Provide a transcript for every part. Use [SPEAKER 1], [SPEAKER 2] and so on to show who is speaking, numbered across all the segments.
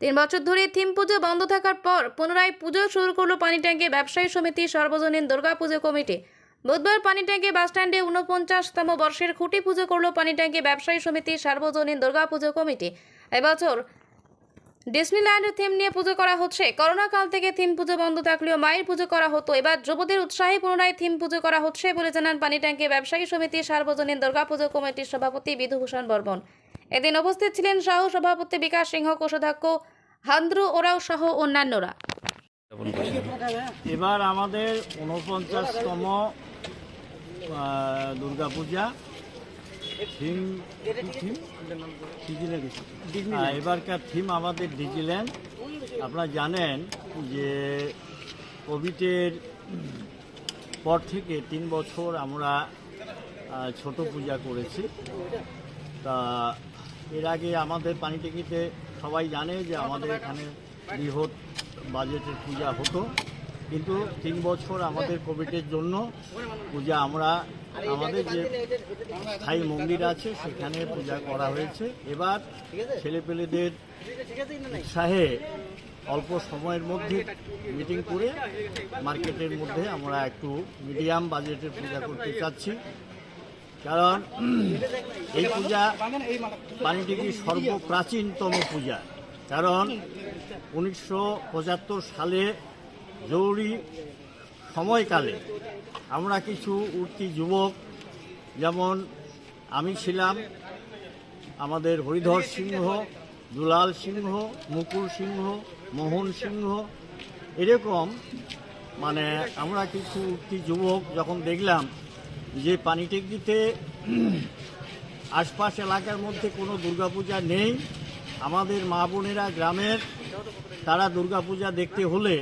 [SPEAKER 1] তিন বছর ধরে থিম পুজো বন্ধ থাকার পর পুনরায় পুজো শুরু করল পানি ট্যাঙ্কি ব্যবসায়ী সমিতি সর্বজনীন দুর্গা পুজো কমিটি। বুধবার পানি ট্যাঙ্কি বাসস্ট্যান্ডে উনপঞ্চাশতম বর্ষের খুঁটি পুজো করল পানি ট্যাঙ্কি ব্যবসায়ী সমিতি সার্বজনীন দুর্গা পুজো কমিটি। এবছর ডিসনিল্যান্ড থিম নিয়ে পুজো করা হচ্ছে। করোনা কাল থেকে থিম পুজো বন্ধ থাকলেও মায়ের পুজো করা হতো। এবার যুবদের উৎসাহে পুনরায় থিম পুজো করা হচ্ছে বলে জানান পানি ট্যাঙ্কি ব্যবসায়ী সমিতি সার্বজনীন দুর্গা পুজো কমিটির সভাপতি বিধুভূষণ বর্মন। এদিন উপস্থিত ছিলেন সহ সভাপতি বিকাশ সিংহ কোষাধ্যক্ষ হান্দ্রু ওরাও সহ অন্যান্যরা।
[SPEAKER 2] এবার আমাদের উনপঞ্চাশতম দুর্গাপূজা। Theme theme? এবারকার থিম আমাদের ডিজিল্যান্ড আপনারা জানেন যে কোভিডের পর থেকে তিন বছর আমরা ছোট পূজা করেছি। তা, এর আগে আমাদের পানিটেকিতে সবাই জানে যে আমাদের এখানে বৃহৎ বাজেটের পূজা হতো। কিন্তু তিন বছর আমাদের কোভিডের জন্য পূজা আমরা, আমাদের যে স্থায়ী মন্দির আছে সেখানে পূজা করা হয়েছে। এবার ছেলেপেলেদের উৎসাহে অল্প সময়ের মধ্যে মিটিং করে মার্কেটের মধ্যে আমরা একটু মিডিয়াম বাজেটের পূজা করতে চাচ্ছি। কারণ এই পূজা পানিটিকি সর্বপ্রাচীনতম পূজা। কারণ উনিশশো পঁচাত্তর সালে জরুরি সময়কালে আমরা কিছু উঠতি যুবক, যেমন আমি ছিলাম, আমাদের হরিধর সিংহ, দুলাল সিংহ, মুকুল সিংহ, মোহন সিংহ, এরকম মানে আমরা কিছু উঠতি যুবক যখন দেখলাম যে পানি পানিটেকদিতে আশপাশ এলাকার মধ্যে কোনো দুর্গাপূজা নেই আমাদের মা বোনেরা গ্রামের তারা দুর্গাপূজা দেখতে হলে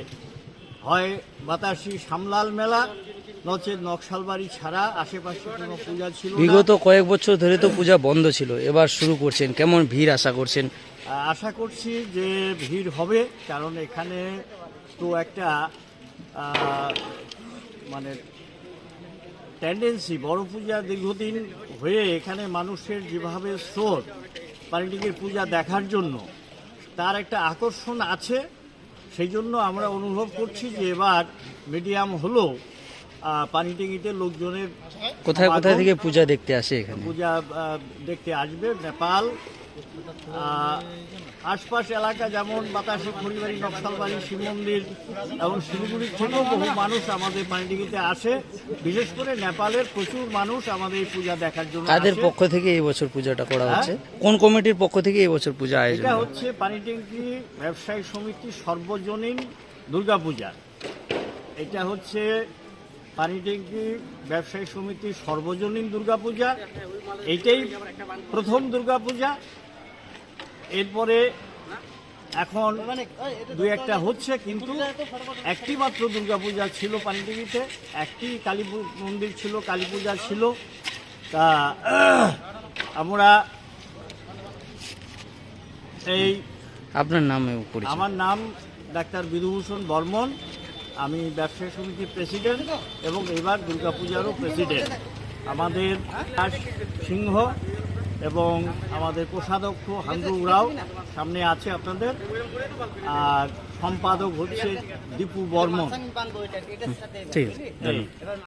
[SPEAKER 2] হয় বাতাসি সামলাল মেলা নচেত নকশালবাড়ি ছাড়া আশেপাশে কোনো পূজা ছিল
[SPEAKER 3] বিগত কয়েক বছর ধরে তো পূজা বন্ধ ছিল এবার শুরু করছেন কেমন ভিড় আশা করছেন?
[SPEAKER 2] আশা করছি যে ভিড় হবে কারণ এখানে তো একটা মানে টেন্ডেন্সি বড় পূজা দীর্ঘদিন হয়ে এখানে মানুষের যেভাবে স্রোত পানিটিকের পূজা দেখার জন্য তার একটা আকর্ষণ আছে। সেই জন্য আমরা অনুভব করছি যে এবার মিডিয়াম হলেও পানিটিকিতে লোকজনের
[SPEAKER 3] কোথায় কোথায় থেকে পূজা দেখতে আসে এখানে?
[SPEAKER 2] পূজা দেখতে আসবে। নেপাল আশপাশ এলাকা যেমন বাতাসে খড়িবাড়ি নকশালবাড়ি শিব মন্দির এবং শিলিগুড়ির থেকেও বহু মানুষ আমাদের পানিডিগিতে আসে। বিশেষ করে নেপালের প্রচুর মানুষ আমাদের এই পূজা দেখার জন্য
[SPEAKER 3] কাদের
[SPEAKER 2] আসে।
[SPEAKER 3] পক্ষ থেকে এই বছর পূজাটা করা হচ্ছে? কোন কমিটির পক্ষ থেকে এই বছর পূজা আয়োজন
[SPEAKER 2] এটা হচ্ছে পানিট্যাঙ্কি ব্যবসায়ী সমিতি সর্বজনীন দুর্গাপূজা। এটা হচ্ছে পানিট্যাঙ্কি ব্যবসায়ী সমিতির সর্বজনীন দুর্গাপূজা। এইটাই প্রথম দুর্গাপূজা। এরপরে এখন দুই একটা হচ্ছে কিন্তু একটি মাত্র দুর্গাপূজা ছিল পানিট্যাঙ্কিতে একটি কালী মন্দির ছিল কালী পূজা ছিল। তা আমরা এই
[SPEAKER 3] আপনার নামে
[SPEAKER 2] আমার নাম ডাক্তার বিধুভূষণ বর্মন আমি ব্যবসায়ী সমিতির প্রেসিডেন্ট এবং এবার দুর্গাপূজারও প্রেসিডেন্ট। আমাদের দাস সিংহ এবং আমাদের কোষাধ্যক্ষ হান্দু উরাও সামনে আছে আপনাদের। আর সম্পাদক হচ্ছে দীপু বর্মন।
[SPEAKER 3] ঠিক আছে।